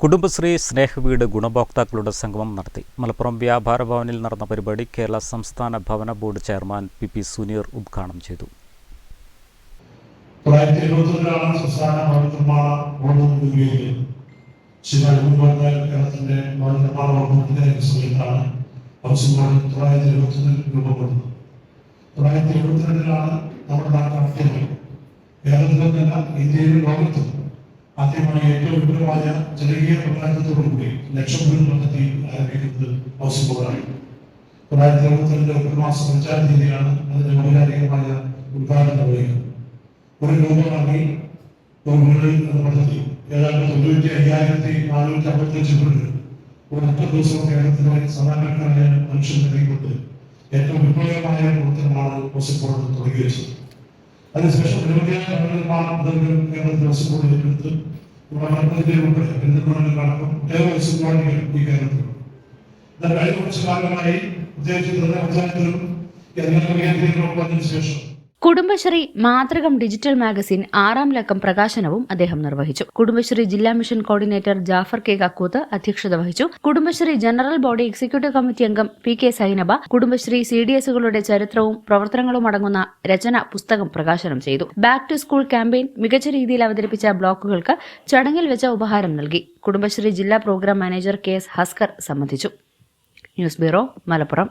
Kudumbashree സ്നേഹവീട് ഗുണഭോക്താക്കളുടെ സംഗമം നടത്തി. മലപ്പുറം വ്യാപാര ഭവനിൽ നടന്ന പരിപാടി കേരള സംസ്ഥാന ഭവന board chairman P P Suneer ഉദ്ഘാടനം ചെയ്തു. തൊള്ളായിരത്തി എഴുപത്തിരണ്ടിലാണ് നമ്മുടെ നാട്ടിൽ കേരളത്തിലും ഇന്ത്യയിലും ലോകത്തും. ആദ്യമായി ഏറ്റവും വിപുലമായ ജനകീയ പങ്കാളിത്തത്തോടുകൂടി ലക്ഷം വീട് പദ്ധതി ആരംഭിക്കുന്നത് ഹൗസ് ബോർഡാണ്. തൊള്ളായിരത്തി അറുപത്തിരണ്ട് ഒക്ടോബർ മാസം അഞ്ചാം തീയതിയാണ് അതിന്റെ ഔപചാരികമായ ഉദ്ഘാടനം നിർവഹിക്കുന്നത് ഒരു രൂപ വാങ്ങി ഒരു വീട് എന്ന പദ്ധതി ഏതാണ്ട് തൊണ്ണൂറ്റി അയ്യായിരത്തി നാനൂറ്റി അമ്പത്തഞ്ച് വീട് ഒരു മുപ്പത് ദിവസം കേരളത്തിലെ സാധാരണക്കാരായ മനുഷ്യൻ നൽകിക്കൊണ്ട് ഏറ്റവും വിപ്ലവമായ പ്രവർത്തനമാണ് ഹോസിപ്പോൾ തുടങ്ങി വെച്ചത് അതിനുശേഷം നിരവധിയായ നിർമ്മാണ കേരളത്തിൽ ഹോസിപ്പോൾ ഏറ്റെടുത്ത് പദ്ധതി ഉൾപ്പെടെ പെരുന്തൽമണ്ണയിലടക്കം ഒട്ടേറെ ഹോസിപ്പോളുകൾ ഈ കേരളത്തിലുണ്ട് എന്നാൽ കഴിഞ്ഞ കുറച്ച് കാലമായി പ്രത്യേകിച്ച് പഞ്ചായത്തിലും എല്ലാ കേന്ദ്രങ്ങളും വന്നതിന് ശേഷം കുടുംബശ്രീ മാതൃകം ഡിജിറ്റൽ മാഗസിൻ ആറാം ലക്കം പ്രകാശനവും അദ്ദേഹം നിർവഹിച്ചു. കുടുംബശ്രീ ജില്ലാ mission coordinator Jafar K Kakkooth അധ്യക്ഷത വഹിച്ചു. Kudumbashree general body executive committee അംഗം P K Sainaba Kudumbashree C D എസുകളുടെ ചരിത്രവും പ്രവർത്തനങ്ങളും അടങ്ങുന്ന രചന പുസ്തകം പ്രകാശനം ചെയ്തു. ബാക്ക് ടു സ്കൂൾ ക്യാമ്പയിൻ മികച്ച രീതിയിൽ അവതരിപ്പിച്ച ബ്ലോക്കുകൾക്ക് ചടങ്ങിൽ വെച്ച ഉപഹാരം നൽകി. കുടുംബശ്രീ ജില്ലാ programme manager K S Haskar സംബന്ധിച്ചു ന്യൂസ് ബ്യൂറോ മലപ്പുറം.